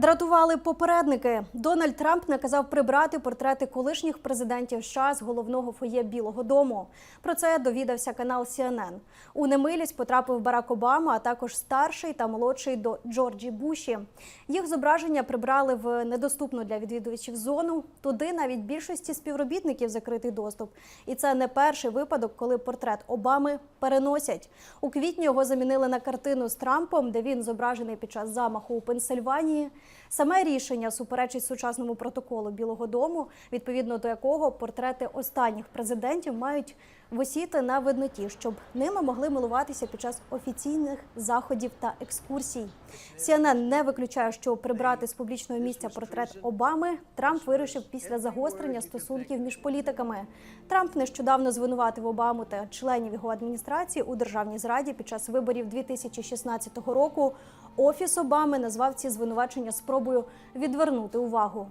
Дратували попередники. Дональд Трамп наказав прибрати портрети колишніх президентів США з головного фоє Білого Дому. Про це довідався канал CNN. У немилість потрапив Барак Обама, а також старший та молодший до Джорджі Буші. Їх зображення прибрали в недоступну для відвідувачів зону. Туди навіть більшості співробітників закритий доступ. І це не перший випадок, коли портрет Обами переносять. У квітні його замінили на картину з Трампом, де він зображений під час замаху у Пенсильванії. Саме рішення суперечить сучасному протоколу Білого Дому, відповідно до якого портрети останніх президентів мають висіти на видноті, щоб ними могли милуватися під час офіційних заходів та екскурсій. CNN не виключає, що прибрати з публічного місця портрет Обами Трамп вирішив після загострення стосунків між політиками. Трамп нещодавно звинуватив Обаму та членів його адміністрації у державній зраді під час виборів 2016 року. Офіс Обами назвав ці звинувачення спробою відвернути увагу